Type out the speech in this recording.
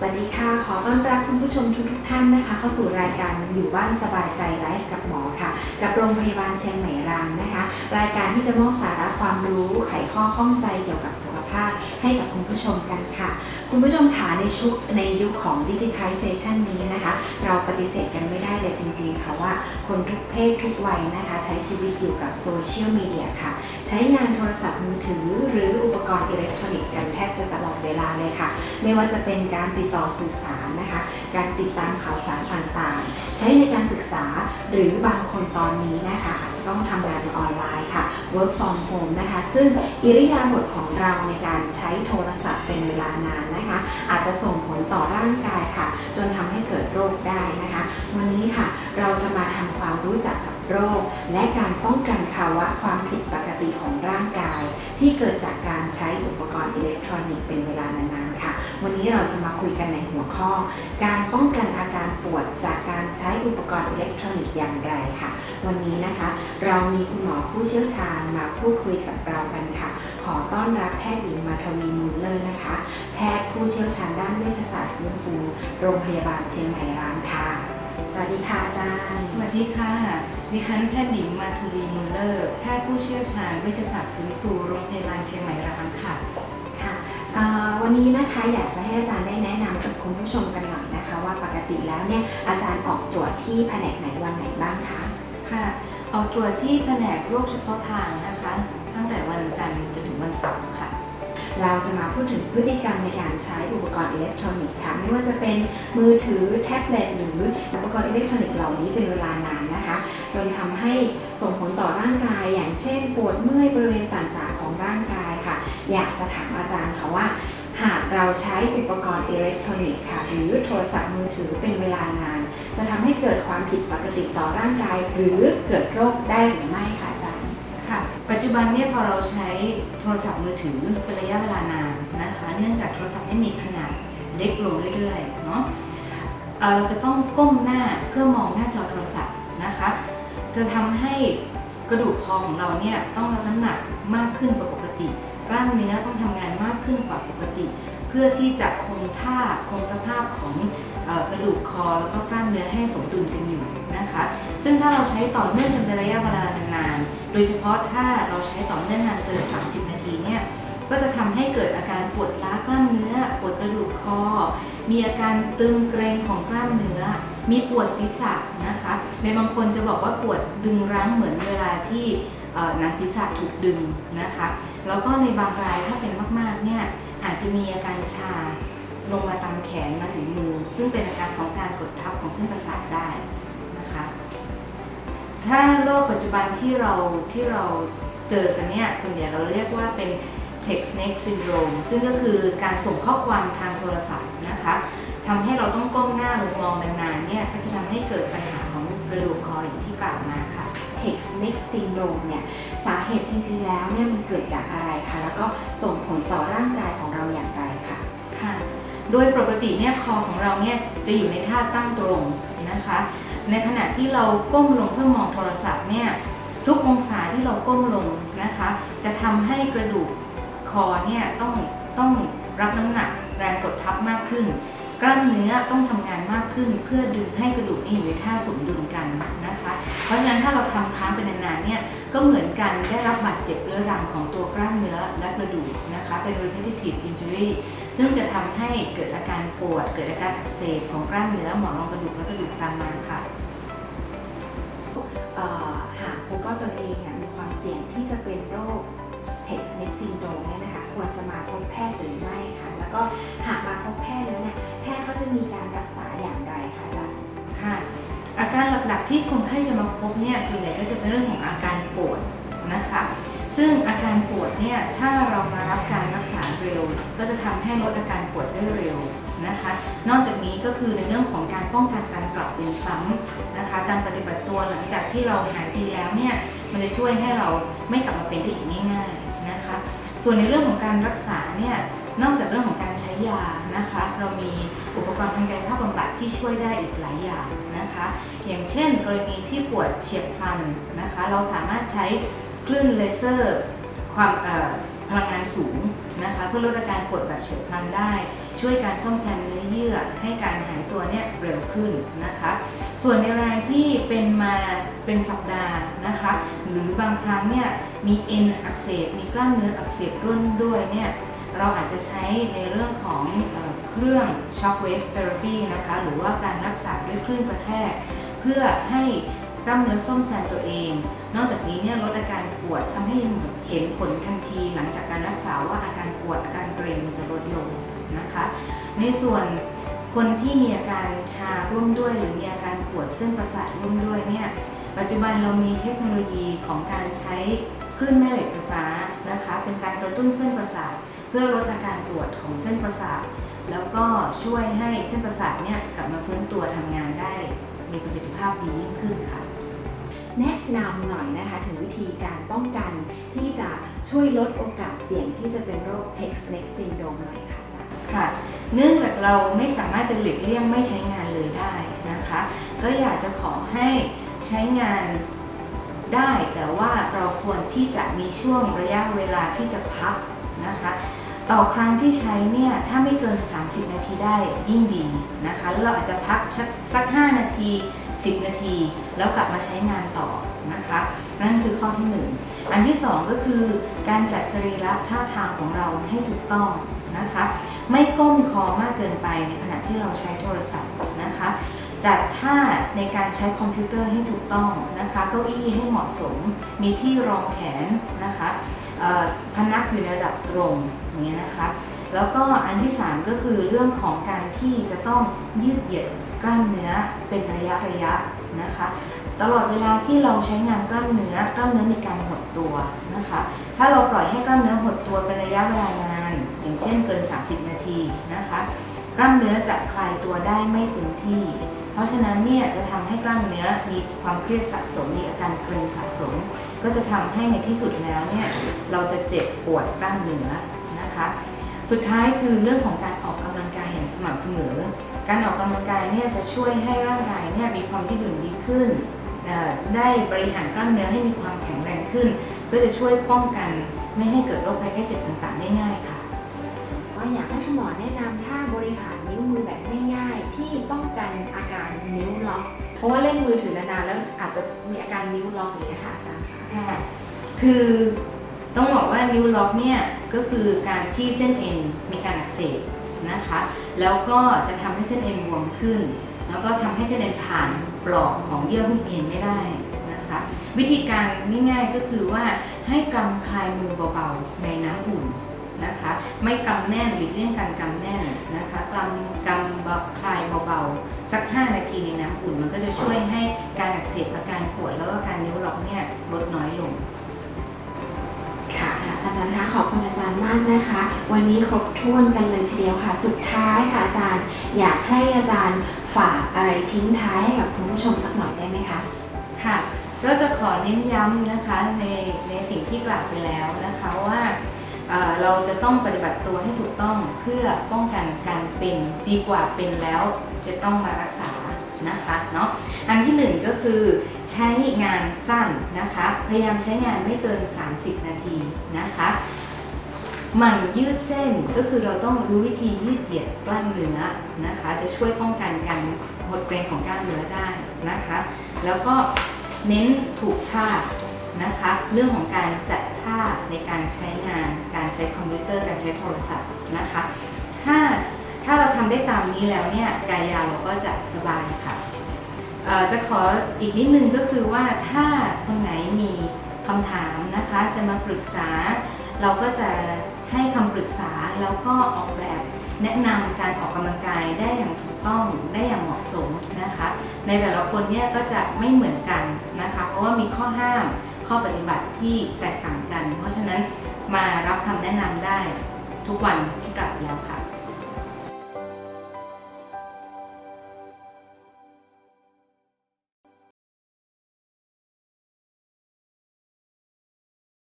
สวัสดีค่ะ ขอต้อนรับคุณผู้ชมทุกทท่านนะคะ เข้าสู่รายการอยู่บ้านสบายใจไลฟ์กับหมอค่ะ กับโรงพยาบาลเชียงใหม่รามนะคะ รายการที่จะมอบสาระความรู้ไขข้อข้องใจเกี่ยวกับสุขภาพให้กับคุณผู้ชมกันค่ะ คุณผู้ชมขาในชุกในยุคของดิจิทัลเซชันนี้นะคะ เราปฏิเสธกันไม่ได้เลยจริงๆค่ะว่าคนทุกเพศทุกวัยนะคะ ใช้ชีวิตอยู่กับโซเชียลมีเดียค่ะ ใช้งานโทรศัพท์มือถือ หรืออุปกรณ์อิเล็กทรอนิกส์กันแทบจะตลอดเวลาเลยค่ะ ไม่ว่าจะเป็นการติดต่อสื่อสารนะคะ การติดตามข่าวสารต่างๆ ใช้ในการศึกษาหรือบางคนตอนนี้นะคะอาจจะต้องทำงานออนไลน์ค่ะ work from home นะคะ ซึ่งอิริยาบถของเราในการใช้โทรศัพท์เป็นเวลานานนะคะ อาจจะส่งผลต่อร่างกายค่ะ จนทำให้เกิดโรคได้นะคะ วันนี้ค่ะเราจะมาทำความรู้จักกับ โรค และการป้องกันภาวะความผิดปกติของร่างกาย ที่เกิดจากการใช้อุปกรณ์อิเล็กทรอนิกส์เป็นเวลานานๆค่ะ วันนี้เราจะมาคุยกันในหัวข้อ การป้องกันอาการปวดจากการใช้อุปกรณ์อิเล็กทรอนิกส์อย่างไรค่ะ วันนี้นะคะ เรามีคุณหมอผู้เชี่ยวชาญมาพูดคุยกับเรากันค่ะ ขอต้อนรับแพทย์หญิงมาทวีมูลเลอร์นะคะ แพทย์ผู้เชี่ยวชาญด้านเวชศาสตร์ฟื้นฟูโรงพยาบาลเชียงใหม่รามค่ะ สวัสดีค่ะอาจารย์ สวัสดีค่ะ ดิฉันแพทย์หญิงมาทุรีมุลเลอร์แพทย์ผู้เชี่ยวชาญเวชศาสตร์ฟื้นฟูโรงพยาบาลเชียงใหม่รามค่ะ ค่ะเอ่อวันนี้นะคะอยากจะให้อาจารย์ได้แนะนำกับคุณผู้ชมกันหน่อยนะคะ ว่าปกติแล้วเนี่ยอาจารย์ออกตรวจที่แผนกไหนวันไหนบ้างคะค่ะออกตรวจที่แผนกโรคเฉพาะทางนะคะ ตั้งแต่วันจันทร์จนถึงวันเสาร์ค่ะ เราจะมาพูดถึงพฤติกรรมในการใช้อุปกรณ์อิเล็กทรอนิกส์ค่ะไม่ว่าจะเป็นมือถือแท็บเล็ตหรืออุปกรณ์อิเล็กทรอนิกส์เหล่านี้เป็นเวลานานนะคะ จนทำให้ส่งผลต่อร่างกาย อย่างเช่น ปวดเมื่อยบริเวณต่างๆ ของร่างกายค่ะ อยากจะถามอาจารย์ค่ะว่าหากเราใช้อุปกรณ์อิเล็กทรอนิกส์ค่ะหรือโทรศัพท์มือถือเป็นเวลานาน จะทำให้เกิดความผิดปกติต่อร่างกาย หรือเกิดโรคได้หรือไม่ค่ะ จารย์ค่ะปัจจุบันเนี่ยพอเราใช้โทรศัพท์มือถือเป็นระยะเวลานานนะคะ เนื่องจากโทรศัพท์ได้มีขนาดเล็กลงเรื่อยๆเนาะเราจะต้องก้มหน้าเพื่อมองหน้าจอโทรศัพท์นะคะ จะทำให้กระดูกคอของเราเนี่ยต้องรับน้ำหนักมากขึ้นกว่าปกติกล้ามเนื้อต้องทำงานมากขึ้นกว่าปกติ เพื่อที่จะคงท่าคงสภาพของ กระดูกคอแล้วก็กล้ามเนื้อให้สมดุลกันอยู่นะคะ ซึ่งถ้าเราใช้ต่อเนื่องกันเป็นระยะเวลานานๆโดยเฉพาะถ้าเราใช้ต่อเนื่องนานเกิน 30 นาทีเนี่ยก็จะทำให้เกิดอาการปวดล้ากล้ามเนื้อ ปวดกระดูกคอ มีอาการตึงเกร็งของกล้ามเนื้อ มีปวดศีรษะนะคะ ในบางคนจะบอกว่าปวดดึงรั้งเหมือนเวลาที่หนังศีรษะถูกดึงนะคะ แล้วก็ในบางรายถ้าเป็นมากๆเนี่ยอาจจะมีอาการชา ลงมาตามแขนมาถึงมือ ซึ่งเป็นอาการของการกดทับของเส้นประสาทได้นะคะ ถ้าโรคปัจจุบันที่เราที่เราเจอกันเนี่ยส่วนใหญ่เราเรียกว่าเป็น text neck syndrome ซึ่งก็คือการส่งข้อความทางโทรศัพท์นะคะทำให้เราต้องก้มหน้าลงมองนานๆเนี่ยก็จะทำให้เกิดปัญหาของกระดูกคออย่างที่กล่าวมาค่ะ Hex neck syndrome เนี่ยสาเหตุจริงๆแล้วเนี่ยมันเกิดจากอะไรคะแล้วก็ส่งผลต่อร่างกายของเราอย่างไรคะค่ะ โดยปกติเนี่ยคอของเราเนี่ยจะอยู่ในท่าตั้งตรงนะคะ ในขณะที่เราก้มลงเพื่อมองโทรศัพท์เนี่ยทุกองศาที่เราก้มลงนะคะ จะทำให้กระดูกคอเนี่ยต้องต้องรับน้ำหนักแรงกดทับมากขึ้น กล้ามเนื้อต้องทำงานมากขึ้น เพื่อดึงให้กระดูกนี่อยู่ในท่าสมดุลกันนะคะ เพราะฉะนั้นถ้าเราทำค้างไปนานๆเนี่ยก็เหมือนกันได้รับบาดเจ็บเรื้อรังของตัวกล้ามเนื้อและกระดูกนะคะ เป็น repetitive injury ซึ่งจะทำให้เกิดอาการปวด เกิดอาการอักเสบของกล้ามเนื้อหมอนรองกระดูกและกระดูกตามมาค่ะหากพบว่าตนเองเนี่ยมีความเสี่ยงที่จะเป็นโรค Hex neck syndrome เนี่ยนะคะ ควรจะมาพบแพทย์หรือไม่คะแล้วก็หากมาพบแพทย์แล้วเนี่ยแพทย์เขาจะมีการรักษาอย่างไรคะอาจารย์ค่ะ อาการหลักๆที่คนไข้จะมาพบเนี่ยส่วนใหญ่ก็จะเป็นเรื่องของอาการปวดนะคะ ซึ่งอาการปวดเนี่ยถ้าเรามารับการรักษาเร็ว ก็จะทำให้ลดอาการปวดได้เร็วนะคะ นอกจากนี้ก็คือในเรื่องของการป้องกันการกลับเป็นซ้ำนะคะ การปฏิบัติตัวหลังจากที่เราหายดีแล้วเนี่ยมันจะช่วยให้เราไม่กลับมาเป็นได้อีกง่ายๆ ส่วนในเรื่องของการรักษาเนี่ยนอกจากเรื่องของการใช้ยานะคะ เรามีอุปกรณ์ทางกายภาพบำบัดที่ช่วยได้อีกหลายอย่างนะคะ อย่างเช่น กรณีที่ปวดเฉียบพลันนะคะ เราสามารถใช้คลื่นเลเซอร์ความพลังงานสูงนะคะเพื่อลดอาการปวดแบบเฉียบพลันได้ ช่วยการซ่อมแซมเนื้อเยื่อให้การหายตัวเนี่ยเร็วขึ้นนะคะ ส่วนในรายที่เป็นมาเป็นสัปดาห์นะคะ หรือบางครั้งเนี่ยมีเอ็นอักเสบ มีกล้ามเนื้ออักเสบร่วนด้วยเนี่ยเราอาจจะใช้ในเรื่องของเอเครื่อง shock wave therapy นะคะ หรือว่าการรักษาด้วยคลื่นกระแทก เพื่อให้กล้ามเนื้อซ่อมแซมตัวเอง นอกจากนี้เนี่ยลดอาการปวดทำให้เห็นผลทันทีหลังจากการรักษาว่าอาการปวดอาการเกร็งมันจะลดลงนะคะ ในส่วน คนที่มีอาการชาร่วมด้วย หรือมีอาการปวดเส้นประสาทร่วมด้วยเนี่ยปัจจุบันเรามีเทคโนโลยีของการใช้คลื่นแม่เหล็กไฟฟ้านะคะ เป็นการกระตุ้นเส้นประสาท เพื่อลดอาการปวดของเส้นประสาท แล้วก็ช่วยให้เส้นประสาทเนี่ยกลับมาฟื้นตัวทำงานได้ มีประสิทธิภาพดียิ่งขึ้นค่ะแนะนำหน่อยนะคะถึงวิธีการป้องกันที่จะช่วยลดโอกาสเสี่ยงที่จะเป็นโรค t e x t neck syndrome หน่อยค่ะอาจารย์ค่ะ เนื่องจากเราไม่สามารถจะหลีกเลี่ยงไม่ใช้งานเลยได้นะคะ ก็อยากจะขอให้ใช้งานได้แต่ว่าเราควรที่จะมีช่วงระยะเวลาที่จะพักนะคะ ต่อครั้งที่ใช้เนี่ยถ้าไม่เกิน 30 นาทีได้ยิ่งดีนะคะแล้วเราอาจจะพักสักสัก5นาที 10 นาที แล้วกลับมาใช้งานต่อนะคะ นั่นคือข้อที่ 1 อันที่ 2 ก็คือการจัดสรีระท่าทางของเราให้ถูกต้องนะคะ ไม่ก้มคอมากเกินไปในขณะที่เราใช้โทรศัพท์นะคะ จัดท่าในการใช้คอมพิวเตอร์ให้ถูกต้องนะคะเก้าอี้ให้เหมาะสม มีที่รองแขนนะคะพนักอยู่ในระดับตรงอย่างเงี้ยนะคะ แล้วก็อันที่ 3 ก็คือเรื่องของการที่จะต้องยืดเหยียดกล้ามเนื้อเป็นระยะระยะนะคะตลอดเวลาที่เราใช้งานกล้ามเนื้อกล้ามเนื้อมีการหดตัวนะคะ ถ้าเราปล่อยให้กล้ามเนื้อหดตัวเป็นระยะเวลานาน อย่างเช่นเกิน 30 นาทีนะคะกล้ามเนื้อจะคลายตัวได้ไม่เต็มที่ เพราะฉะนั้นเนี่ยจะทำให้กล้ามเนื้อมีความเครียดสะสมมีอาการเกร็งสะสม ก็จะทำให้ในที่สุดแล้วเนี่ยเราจะเจ็บปวดกล้ามเนื้อนะคะสุดท้ายคือเรื่องของการออกกำลังกายอย่างสม่ำเสมอ การออกกำลังกายเนี่ยจะช่วยให้ร่างกายเนี่ยมีความยืดหยุ่นดีขึ้น ได้บริหารกล้ามเนื้อให้มีความแข็งแรงขึ้น ก็จะช่วยป้องกันไม่ให้เกิดโรคภัยไข้เจ็บต่างๆได้ง่ายค่ะ ว่าอยากให้คุณหมอแนะนำท่าบริหารนิ้วมือแบบง่ายๆ ที่ป้องกันอาการนิ้วล็อก เพราะว่าเล่นมือถือนานๆแล้วอาจจะมีอาการนิ้วล็อกอย่างนี้ค่ะอาจารย์คะค่ะคือต้องบอกว่านิ้วล็อกเนี่ยก็คือการที่เส้นเอ็นมีการอักเสบนะคะ แล้วก็จะทำให้เส้นเอ็นบวมขึ้น แล้วก็ทำให้เส้นเอ็นผ่านปลอกของเยื่อหุ้มเอ็นไม่ได้นะคะ วิธีการง่ายๆก็คือว่าให้กำคลายมือเบาๆในน้ำอุ่น นะคะ ไม่กำแน่นหลีกเลี่ยงการกำแน่นนะคะกำกำเบาคลายเบาๆ สัก 5 นาทีในน้ำอุ่นมันก็จะช่วยให้การอักเสบอาการปวดแล้วก็การนิ้วล็อกเนี่ยลดน้อยลงค่ะอาจารย์คะขอบคุณอาจารย์มากนะคะ วันนี้ครบถ้วนกันเลยทีเดียวค่ะ สุดท้ายค่ะอาจารย์ อยากให้อาจารย์ฝากอะไรทิ้งท้ายให้กับคุณผู้ชมสักหน่อยได้ไหมคะค่ะก็จะขอเน้นย้ำนะคะในในสิ่งที่กล่าวไปแล้วนะคะว่า เราจะต้องปฏิบัติตัวให้ถูกต้องเพื่อป้องกันการเป็นดีกว่าเป็นแล้วจะต้องมารักษานะคะเนาะอันที่หนึ่งก็คือใช้งานสั้นนะคะ พยายามใช้งานไม่เกิน 30 นาทีนะคะหมั่นยืดเส้นก็คือเราต้องรู้วิธียืดเหยียดกล้ามเนื้อนะคะ จะช่วยป้องกันการหดเกร็งของกล้ามเนื้อได้นะคะ แล้วก็เน้นถูกท่านะคะ เรื่องของการจัด่าในการใช้งาน การใช้คอมพิวเตอร์ การใช้โทรศัพท์นะคะ ถ้าถ้าเราทำได้ตามนี้แล้วเนี่ยกายยาวเราก็จะสบายค่ะจะขออีกนิดนึงก็คือว่าถ้าคนไหนมีคำถามนะคะ จะมาปรึกษา เราก็จะให้คำปรึกษาแล้วก็ออกแบบแนะนำการออกกำลังกายได้อย่างถูกต้องได้อย่างเหมาะสมนะคะ ในแต่ละคนเนี่ยก็จะไม่เหมือนกันนะคะ เพราะว่ามีข้อห้ามข้อปฏิบัติที่แตกต่าง กัน เพราะฉะนั้นมารับคำแนะนำได้ทุกวันที่กลับแล้วค่ะ